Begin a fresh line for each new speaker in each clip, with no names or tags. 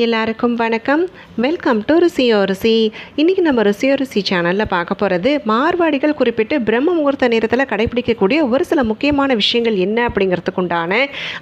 எல்லாருக்கும் வணக்கம். Welcome to ருசியோ ருசி. இன்றைக்கி நம்ம ருசியோ ருசி சேனலில் பார்க்க போகிறது மார்வாடிகள் குறிப்பிட்டு பிரம்ம முகூர்த்த நேரத்தில் கடைபிடிக்கக்கூடிய ஒரு சில முக்கியமான விஷயங்கள் என்ன அப்படிங்கிறதுக்கு உண்டான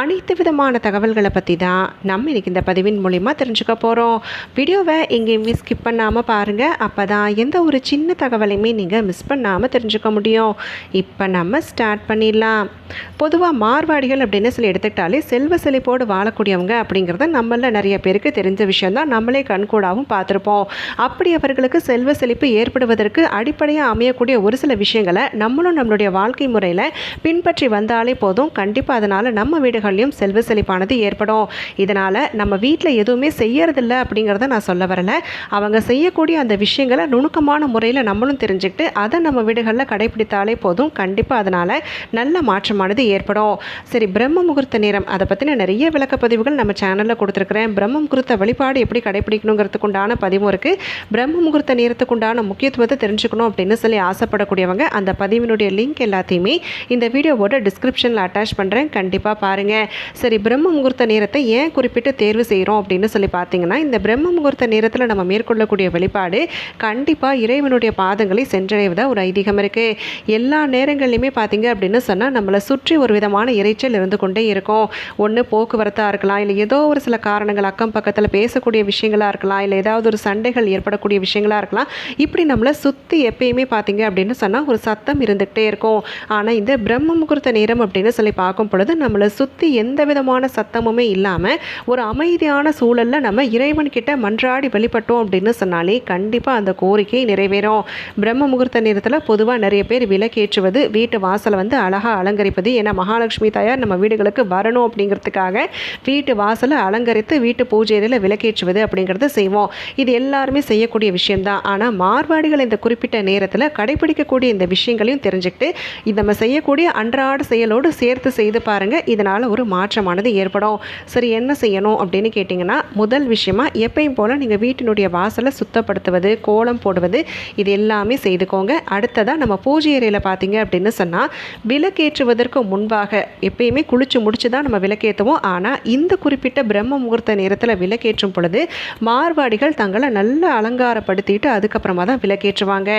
அனைத்து விதமான தகவல்களை பற்றி தான் நம்ம இன்றைக்கி இந்த பதிவின் மூலிமா தெரிஞ்சுக்க போகிறோம் வீடியோவை எங்கேயுமே ஸ்கிப் பண்ணாமல் பாருங்கள் அப்போ தான் எந்த ஒரு சின்ன தகவலையுமே நீங்கள் மிஸ் பண்ணாமல் தெரிஞ்சுக்க முடியும். இப்போ நம்ம ஸ்டார்ட் பண்ணிடலாம். பொதுவாக மார்வாடிகள் அப்படின்னு சொல்லி எடுத்துக்கிட்டாலே செல்வ செழிப்போடு வாழக்கூடியவங்க அப்படிங்கிறத நம்மள நிறைய பேருக்கு தெரிஞ்ச விஷயம்தான் நம்மளே கண்கூடாகவும் பார்த்துருப்போம். அப்படி அவர்களுக்கு செல்வ செழிப்பு ஏற்படுவதற்கு அடிப்படையாக அமையக்கூடிய ஒரு சில விஷயங்களை நம்மளும் நம்மளுடைய வாழ்க்கை முறையில் பின்பற்றி வந்தாலே போதும். கண்டிப்பாக அதனால் நம்ம வீடுகள்லையும் செல்வ செழிப்பானது ஏற்படும். இதனால் நம்ம வீட்டில் எதுவுமே செய்யறதில்ல அப்படிங்கிறத நான் சொல்ல வரல. அவங்க செய்யக்கூடிய அந்த விஷயங்களை நுணுக்கமான முறையில் நம்மளும் தெரிஞ்சுக்கிட்டு அதை நம்ம வீடுகளில் கடைபிடித்தாலே போதும். கண்டிப்பாக அதனால் நல்ல மாற்றமானது ஏற்படும். சரி பிரம்ம முகூர்த்த நேரம். அதை பற்றின நிறைய விளக்கப்பதிவுகள் நம்ம சேனலில் கொடுத்துருக்குறேன். பிரம்ம முகூர்த்த வழிபாடு எப்படி கடைபிடிக்கணுங்கிறதுக்கு உண்டான பதிவும் இருக்குது பிரம்ம முகூர்த்த நேரத்துக்குண்டான முக்கியத்துவத்தை தெரிஞ்சுக்கணும் அப்படின்னு சொல்லி ஆசைப்படக்கூடியவங்க அந்த பதிவினுடைய லிங்க் எல்லாத்தையுமே இந்த வீடியோவோட டிஸ்கிரிப்ஷனில் அட்டாச் பண்ணுறேன் கண்டிப்பாக பாருங்கள் சரி பிரம்ம முகூர்த்த நேரத்தை ஏன் குறிப்பிட்டு தேர்வு செய்கிறோம் அப்படின்னு சொல்லி பார்த்தீங்கன்னா இந்த பிரம்ம முகூர்த்த நேரத்தில் நம்ம மேற்கொள்ளக்கூடிய வழிபாடு கண்டிப்பாக இறைவனுடைய பாதங்களை சென்றடைவதாக ஒரு ஐதீகம் இருக்குது எல்லா நேரங்கள்லையுமே பார்த்தீங்க அப்படின்னு சொன்னால் நம்மளை சுற்றி ஒரு விதமான இறைச்சல் இருந்து கொண்டே இருக்கும். ஒன்று போக்குவரத்தாக இருக்கலாம் இல்லை ஏதோ ஒரு சில காரணங்கள் அக்கம் பக்கத்தில் பேசக்கூடிய விஷயங்களாக இருக்கலாம் இல்லை ஏதாவது ஒரு சண்டைகள் ஏற்படக்கூடிய விஷயங்களாக இருக்கலாம். இப்படி நம்மளை சுற்றி எப்பயுமே பார்த்தீங்க அப்படின்னு சொன்னால் ஒரு சத்தம் இருந்துகிட்டே இருக்கும். ஆனால் இந்த பிரம்ம முகூர்த்த நேரம் அப்படின்னு சொல்லி பார்க்கும் பொழுது நம்மளை சுற்றி எந்த விதமான சத்தமுமே இல்லாமல் ஒரு அமைதியான சூழலில் நம்ம இறைவன்கிட்ட மன்றாடி வழிபட்டோம் அப்படின்னு சொன்னாலே கண்டிப்பாக அந்த கோரிக்கை நிறைவேறும். பிரம்ம முகூர்த்த நேரத்தில் பொதுவாக நிறைய பேர் விலக்கேற்றுவது வீட்டு வாசலை வந்து அழகாக அலங்கரிப்பது. ஏன்னா மகாலட்சுமி தாயார் நம்ம வீடுகளுக்கு வரணும் அப்படிங்கிறதுக்காக வீட்டு வாசலை அலங்கரித்து வீட்டு பூஜை அறையில் விளக்கேற்றுவது அப்படிங்கிறத செய்வோம். இது எல்லாருமே செய்யக்கூடிய விஷயம்தான். ஆனால் மார்வாடிகள் இந்த குறிப்பிட்ட நேரத்தில் கடைபிடிக்கக்கூடிய இந்த விஷயங்களையும் தெரிஞ்சுக்கிட்டு இது நம்ம செய்யக்கூடிய அன்றாட செயலோடு சேர்த்து செய்து பாருங்கள் இதனால் ஒரு மாற்றமானது ஏற்படும். சரி என்ன செய்யணும் அப்படின்னு கேட்டிங்கன்னா முதல் விஷயமா எப்பயும் போல் நீங்கள் வீட்டினுடைய வாசலை சுத்தப்படுத்துவது கோலம் போடுவது இது எல்லாமே செய்துக்கோங்க. அடுத்ததாக நம்ம பூஜை அறையில் பார்த்தீங்க அப்படின்னு சொன்னால் விளக்கேற்றுவதற்கு முன்பாக எப்பயுமே குளிச்சு முடிச்சு தான் நம்ம விளக்கேற்றுவோம் ஆனால் இந்த குறிப்பிட்ட பிரம்ம முகூர்த்த நேரத்தில் விளக்கேற்றும் பொழுது மார்வாடிகள் தங்களை நல்லா அலங்காரப்படுத்திட்டு அதுக்கப்புறமா தான் விளக்கேற்றுவாங்க.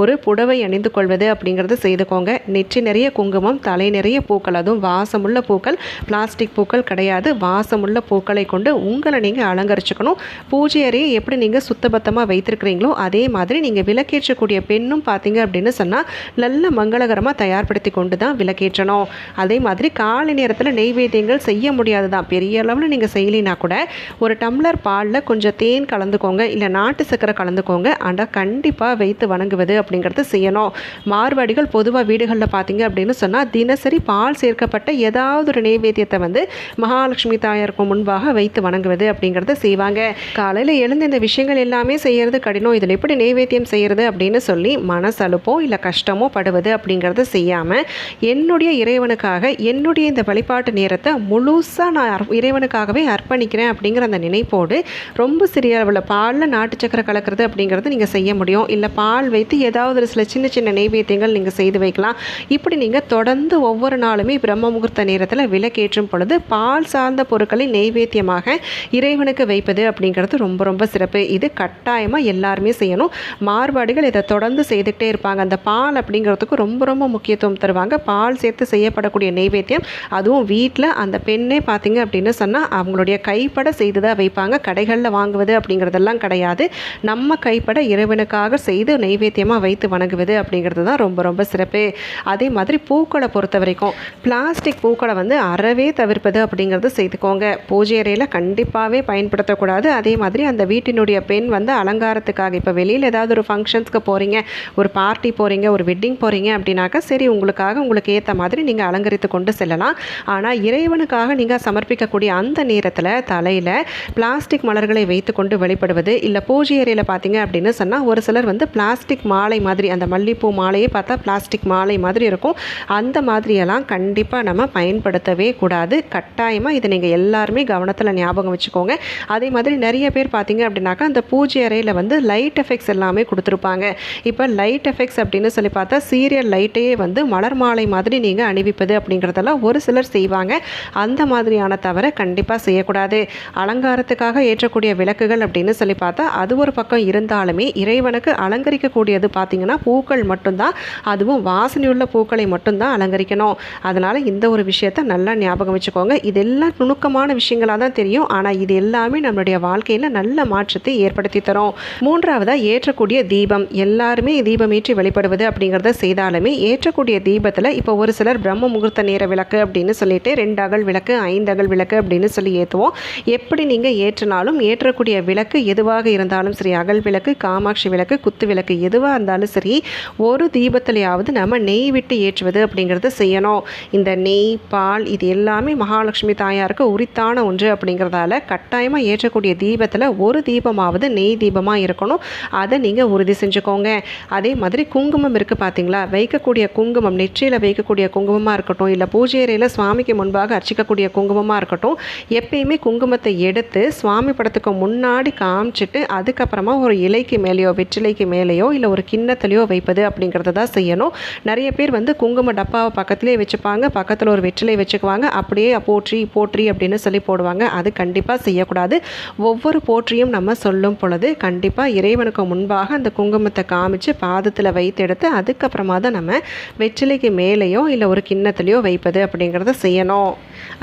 ஒரு புடவை அணிந்து கொள்வது அப்படிங்கிறது செய்துக்கோங்க. நெற்றி நிறைய குங்குமம் தலை நிறைய பூக்கள் அதுவும் வாசமுள்ள பூக்கள் பிளாஸ்டிக் பூக்கள் கிடையாது. வாசமுள்ள பூக்களை கொண்டு உங்களை நீங்கள் அலங்கரிச்சுக்கணும். பூஜை அறையை எப்படி நீங்கள் சுத்தபத்தமாக வைத்திருக்கிறீங்களோ அதே மாதிரி நீங்கள் விளக்கேற்றக்கூடிய பெண்ணும் பார்த்தீங்க அப்படின்னு சொன்னால் நல்ல மங்களகரமாக தயார்படுத்தி கொண்டு தான் விளக்கேற்றணும். அதே மாதிரி காலை நேரத்தில் நெய்வேத்தியங்கள் செய்ய முடியாது தான் பெரிய அளவில் நீங்கள் செய்யலினா கூட ஒரு டம்ளர் பாலில் கொஞ்சம் தேன் கலந்துக்கோங்க இல்லை நாட்டு சக்கரை கலந்துக்கோங்க. ஆனால் கண்டிப்பாக வைத்து வணங்குவது அப்படிங்கிறது செய்யணும். மார்வாடிகள் பொதுவாக வீடுகளில் பார்த்தீங்க அப்படின்னு சொன்னால் தினசரி பால் சேர்க்கப்பட்ட ஏதாவது ஒரு நெய்வேத்தியத்தை வந்து மகாலட்சுமி தாயாருக்கு முன்பாக வைத்து வணங்குவது அப்படிங்கிறத செய்வாங்க. காலையில் எழுந்து இந்த விஷயங்கள் எல்லாமே செய்கிறது கடினம். இதில் எப்படி நெய்வேத்தியம் செய்கிறது அப்படின்னு சொல்லி மனசலுப்போ இல்லை கஷ்டமோ படுவது அப்படிங்கிறத செய்யாமல் என்னுடைய இறைவனுக்காக என்னுடைய இந்த வழிபாட்டு நேரத்தை முழுசாக நான் இறைவனுக்காகவே அர்ப்பணிக்கிறேன் அப்படிங்கிற அந்த போடு. ரொம்ப சிறிய அளவில் பாலில் நாட்டு சக்கரை கலக்கிறது அப்படிங்கிறது நீங்கள் செய்ய முடியும். இல்லை பால் வைத்து ஏதாவது ஒரு சில சின்ன சின்ன நெய்வேத்தியங்கள் நீங்கள் செய்து வைக்கலாம். இப்படி நீங்கள் தொடர்ந்து ஒவ்வொரு நாளுமே பிரம்ம முகூர்த்த நேரத்தில் விலக்கேற்றும் பொழுது பால் சார்ந்த பொருட்களை நெய்வேத்தியமாக இறைவனுக்கு வைப்பது அப்படிங்கிறது ரொம்ப ரொம்ப சிறப்பு. இது கட்டாயமாக எல்லாருமே செய்யணும். மாறுபாடுகள் இதை தொடர்ந்து செய்துக்கிட்டே இருப்பாங்க. அந்த பால் அப்படிங்கிறதுக்கு ரொம்ப ரொம்ப முக்கியத்துவம் தருவாங்க. பால் சேர்த்து செய்யப்படக்கூடிய நெய்வேத்தியம். அதுவும் வீட்டில் அந்த பெண்ணே பார்த்தீங்க அப்படின்னு சொன்னால் அவங்களுடைய கைப்பட செய்து தான் வைப்பாங்க. கடைகளில் வாங்குவது அப்படிங்கிறதெல்லாம் கிடையாது. நம்ம கைப்பட இறைவனுக்காக செய்து நைவேத்தியமாக வைத்து வணங்குவது அப்படிங்கிறது தான் ரொம்ப ரொம்ப சிறப்பு. அதே மாதிரி பூக்களை பொறுத்த வரைக்கும் பிளாஸ்டிக் பூக்களை வந்து அறவே தவிர்ப்பது அப்படிங்கிறது செய்துக்கோங்க. பூஜை அறையில் கண்டிப்பாகவே பயன்படுத்தக்கூடாது. அதே மாதிரி அந்த வீட்டினுடைய பெண் வந்து அலங்காரத்துக்காக இப்போ வெளியில் ஏதாவது ஒரு ஃபங்க்ஷன்ஸ்க்கு போகிறீங்க ஒரு பார்ட்டி போகிறீங்க ஒரு வெட்டிங் போகிறீங்க அப்படின்னாக்கா சரி உங்களுக்காக உங்களுக்கு ஏற்ற மாதிரி நீங்கள் அலங்கரித்து கொண்டு செல்லலாம். ஆனால் இறைவனுக்காக நீங்கள் சமர்ப்பிக்கக்கூடிய அந்த நேரத்தில் தலையில் பிளாஸ்டிக் மலர்களை வைத்துக்கொண்டு வழிபடுவது இல்லை பூஜை அறையில் பார்த்தீங்க அப்படின்னு சொன்னால் ஒரு சிலர் வந்து பிளாஸ்டிக் மாலை மாதிரி அந்த மல்லிப்பூ மாலையே பார்த்தா பிளாஸ்டிக் மாலை மாதிரி இருக்கும். அந்த மாதிரியெல்லாம் கண்டிப்பாக நம்ம பயன்படுத்தவே கூடாது. கட்டாயமாக இதை நீங்கள் எல்லாருமே கவனத்தில் ஞாபகம் வச்சுக்கோங்க. அதே மாதிரி நிறைய பேர் பார்த்தீங்க அப்படின்னாக்கா அந்த பூஜை அறையில் வந்து லைட் எஃபெக்ட்ஸ் எல்லாமே கொடுத்துருப்பாங்க. இப்போ லைட் எஃபெக்ட்ஸ் அப்படின்னு சொல்லி பார்த்தா சீரியல் லைட்டையே வந்து மலர் மாலை மாதிரி நீங்கள் அணிவிப்பது அப்படிங்கிறதெல்லாம் ஒரு சிலர் செய்வாங்க. அந்த மாதிரியான தவிர கண்டிப்பாக செய்யக்கூடாது. அலங்கார அலங்காரத்துக்காக ஏற்றக்கூடிய விளக்குகள் அப்படின்னு சொல்லி பார்த்தா அது ஒரு பக்கம் இருந்தாலுமே இறைவனுக்கு அலங்கரிக்கக்கூடியது பார்த்திங்கன்னா பூக்கள் மட்டும்தான். அதுவும் வாசனையுள்ள பூக்களை மட்டும்தான் அலங்கரிக்கணும். அதனால் இந்த ஒரு விஷயத்த நல்லா ஞாபகம் வச்சுக்கோங்க. இதெல்லாம் நுணுக்கமான விஷயங்களாக தான் தெரியும். ஆனால் இது எல்லாமே நம்மளுடைய வாழ்க்கையில் நல்ல மாற்றத்தை ஏற்படுத்தி தரும். மூன்றாவதாக ஏற்றக்கூடிய தீபம். எல்லாருமே தீபம் ஏற்றி வழிபடுவது அப்படிங்கிறத செய்தாலுமே ஏற்றக்கூடிய தீபத்தில் இப்போ ஒரு சிலர் பிரம்ம முகூர்த்த நேர விளக்கு அப்படின்னு சொல்லிட்டு ரெண்டு அகல் விளக்கு ஐந்து அகல் விளக்கு அப்படின்னு சொல்லி ஏற்றுவோம் எப்படி நீங்கள் ஏற்றினாலும் ஏற்றக்கூடிய விளக்கு எதுவாக இருந்தாலும் சரி அகல் விளக்கு காமாட்சி விளக்கு குத்து விளக்கு எதுவாக இருந்தாலும் சரி ஒரு தீபத்திலையாவது நம்ம நெய் விட்டு ஏற்றுவது அப்படிங்கிறத செய்யணும். இந்த நெய் பால் இது எல்லாமே மகாலட்சுமி தாயாருக்கு உரித்தான ஒன்று அப்படிங்கிறதால கட்டாயமாக ஏற்றக்கூடிய தீபத்தில் ஒரு தீபமாவது நெய் தீபமாக இருக்கணும். அதை நீங்கள் உறுதி செஞ்சுக்கோங்க. அதே மாதிரி குங்குமம் இருக்குது பார்த்தீங்களா வைக்கக்கூடிய குங்குமம் நெற்றியில் வைக்கக்கூடிய குங்குமமாக இருக்கட்டும் இல்லை பூஜை அறையில் சுவாமிக்கு முன்பாக அர்ச்சிக்கக்கூடிய குங்குமமாக இருக்கட்டும் எப்பயுமே குங்குமத்தை எடுத்து சுவாமி படத்துக்கு முன்னாடி காமிச்சிட்டு அதுக்கப்புறமா ஒரு இலைக்கு மேலேயோ வெற்றிலைக்கு மேலேயோ இல்லை ஒரு கிண்ணத்துலையோ வைப்பது அப்படிங்கிறத தான் செய்யணும். நிறைய பேர் வந்து குங்கும டப்பாவை பக்கத்துலேயே வச்சுப்பாங்க பக்கத்தில் ஒரு வெற்றிலை வச்சுக்குவாங்க அப்படியே போற்றி போற்றி அப்படின்னு சொல்லி போடுவாங்க. அது கண்டிப்பாக செய்யக்கூடாது. ஒவ்வொரு போற்றியும் நம்ம சொல்லும் பொழுது கண்டிப்பாக இறைவனுக்கு முன்பாக அந்த குங்குமத்தை காமிச்சு பாதத்தில் வைத்து எடுத்து அதுக்கப்புறமா தான் நம்ம வெற்றிலைக்கு மேலேயோ இல்லை ஒரு கிண்ணத்துலேயோ வைப்பது அப்படிங்கிறத செய்யணும்.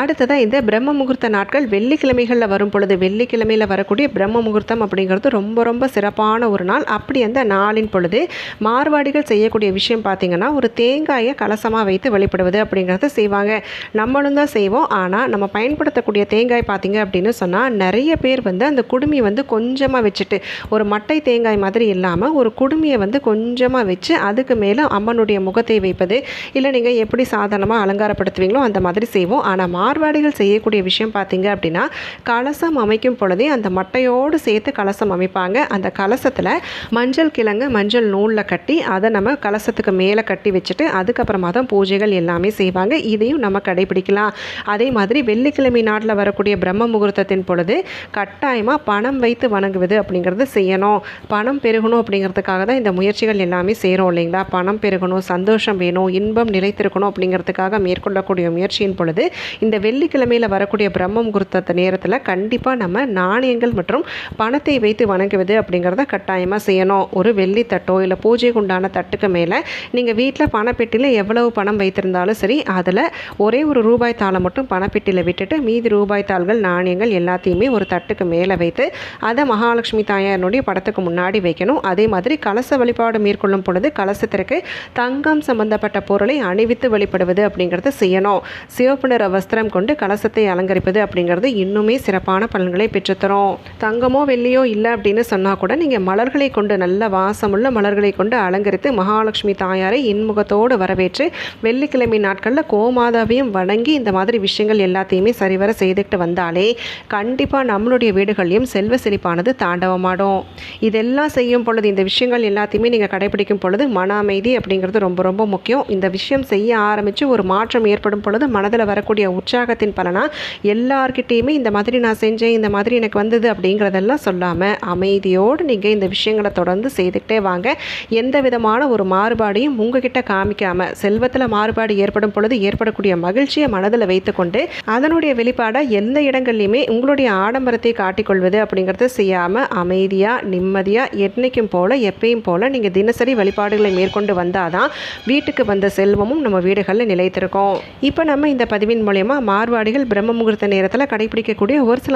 அடுத்ததாக இந்த பிரம்ம முகூர்த்த நாட்கள் வெள்ளிக்கிழமைகளில் வரும் பொழுது வெள்ளிக்கிழமையில் வரக்கூடிய பிரம்ம முகூர்த்தம் அப்படிங்கிறது ரொம்ப ரொம்ப சிறப்பான ஒரு நாள். அப்படி அந்த நாளின் பொழுது மார்வாடிகள் செய்யக்கூடிய விஷயம் பார்த்திங்கன்னா ஒரு தேங்காயை கலசமாக வைத்து வெளிப்படுவது அப்படிங்கிறத செய்வாங்க. நம்மளும் தான் செய்வோம். ஆனால் நம்ம பயன்படுத்தக்கூடிய தேங்காய் பார்த்திங்க அப்படின்னு சொன்னால் நிறைய பேர் வந்து அந்த குடுமி வந்து கொஞ்சமாக வச்சுட்டு ஒரு மட்டை தேங்காய் மாதிரி இல்லாமல் ஒரு குடுமியை வந்து கொஞ்சமாக வச்சு அதுக்கு மேலே அம்மனுடைய முகத்தை வைப்பது இல்லை நீங்கள் எப்படி சாதாரணமாக அலங்காரப்படுத்துவீங்களோ அந்த மாதிரி செய்வோம். ஆனால் மார்வாடிகள் செய்யக்கூடிய விஷயம் பார்த்திங்க அப்படின்னா கலசம் அமைக்கும் பொழுதே அந்த மட்டையோடு சேர்த்து கலசம் அமைப்பாங்க. அந்த கலசத்தில் மஞ்சள் கிழங்கு மஞ்சள் நூலில் கட்டி அதை நம்ம கலசத்துக்கு மேலே கட்டி வச்சுட்டு அதுக்கப்புறமா தான் பூஜைகள் எல்லாமே செய்வாங்க. இதையும் நம்ம கடைபிடிக்கலாம். அதே மாதிரி வெள்ளிக்கிழமை நாட்டில் வரக்கூடிய பிரம்ம முகூர்த்தத்தின் பொழுது கட்டாயமாக பணம் வைத்து வணங்குவது அப்படிங்கிறது செய்யணும். பணம் பெருகணும் அப்படிங்கிறதுக்காக தான் இந்த முயற்சிகள் எல்லாமே செய்கிறோம் இல்லைங்களா? பணம் பெருகணும் சந்தோஷம் வேணும் இன்பம் நிலைத்திருக்கணும் அப்படிங்கிறதுக்காக மேற்கொள்ளக்கூடிய முயற்சியின் பொழுது இந்த வெள்ளிக்கிழமையில் வரக்கூடிய பிரம்ம முகூர்த்த நேரத்தில் கண்டிப்பாக கண்டிப்பாக நம்ம நாணயங்கள் மற்றும் பணத்தை வைத்து வணங்குவது அப்படிங்கிறத கட்டாயமாக செய்யணும். ஒரு வெள்ளி தட்டோ இல்லை பூஜைக்கு உண்டான தட்டுக்கு மேலே நீங்கள் வீட்டில் பணப்பெட்டியில் எவ்வளவு பணம் வைத்திருந்தாலும் சரி அதில் ஒரே ஒரு ரூபாய் தாளை மட்டும் பணப்பெட்டியில் விட்டுட்டு மீதி ரூபாய் தாள்கள் நாணயங்கள் எல்லாத்தையுமே ஒரு தட்டுக்கு மேலே வைத்து அதை மகாலட்சுமி தாயாரனுடைய படத்துக்கு முன்னாடி வைக்கணும். அதே மாதிரி கலச வழிபாடு மேற்கொள்ளும் பொழுது கலசத்திற்கு தங்கம் சம்பந்தப்பட்ட பொருளை அணிவித்து வழிபடுவது அப்படிங்கிறத செய்யணும். சிவப்பு நிற வஸ்திரம் கொண்டு கலசத்தை அலங்கரிப்பது அப்படிங்கிறது இன்னுமே சிறப்பான பலன்களை பெற்றுத்தரும். தங்கமோ வெள்ளியோ இல்லை அப்படின்னு சொன்னால் கூட நீங்கள் மலர்களை கொண்டு நல்ல வாசமுள்ள மலர்களை கொண்டு அலங்கரித்து மகாலட்சுமி தாயாரை இன்முகத்தோடு வரவேற்று வெள்ளிக்கிழமை நாட்களில் கோமாதாவையும் வணங்கி இந்த மாதிரி விஷயங்கள் எல்லாத்தையுமே சரிவர செய்துக்கிட்டு வந்தாலே கண்டிப்பாக நம்மளுடைய வீடுகளையும் செல்வ செழிப்பானது தாண்டவமாடும். இதெல்லாம் செய்யும் பொழுது இந்த விஷயங்கள் எல்லாத்தையுமே நீங்கள் கடைபிடிக்கும் பொழுது மன அமைதி அப்படிங்கிறது ரொம்ப ரொம்ப முக்கியம். இந்த விஷயம் செய்ய ஆரம்பித்து ஒரு மாற்றம் ஏற்படும் பொழுது மனதில் வரக்கூடிய உற்சாகத்தின் பலனாக எல்லார்கிட்டேயுமே இந்த மாதிரி நான் செஞ்சேன் இந்த மாதிரி எனக்கு வந்தது அப்படிங்கிறதெல்லாம் சொல்லாமல் அமைதியோடு நீங்கள் இந்த விஷயங்களை தொடர்ந்து செய்துக்கிட்டே வாங்க. எந்த விதமான ஒரு மாறுபாடையும் உங்ககிட்ட காமிக்காமல் செல்வத்தில் மாறுபாடு ஏற்படும் பொழுது ஏற்படக்கூடிய மகிழ்ச்சியை மனதில் வைத்துக்கொண்டு அதனுடைய வெளிப்பாடாக எந்த இடங்கள்லையுமே உங்களுடைய ஆடம்பரத்தை காட்டிக்கொள்வது அப்படிங்கிறத செய்யாமல் அமைதியாக நிம்மதியாக என்னைக்கும் போல் எப்பயும் போல் நீங்கள் தினசரி வழிபாடுகளை மேற்கொண்டு வந்தால் தான் வீட்டுக்கு வந்த செல்வமும் நம்ம வீடுகளில் நிலைத்திருக்கோம். இப்போ நம்ம இந்த பதிவின் மூலயமா மார்வாடிகள் பிரம்ம முகூர்த்த நேரத்தில் கடைபிடிக்கக்கூடிய ஒரு சில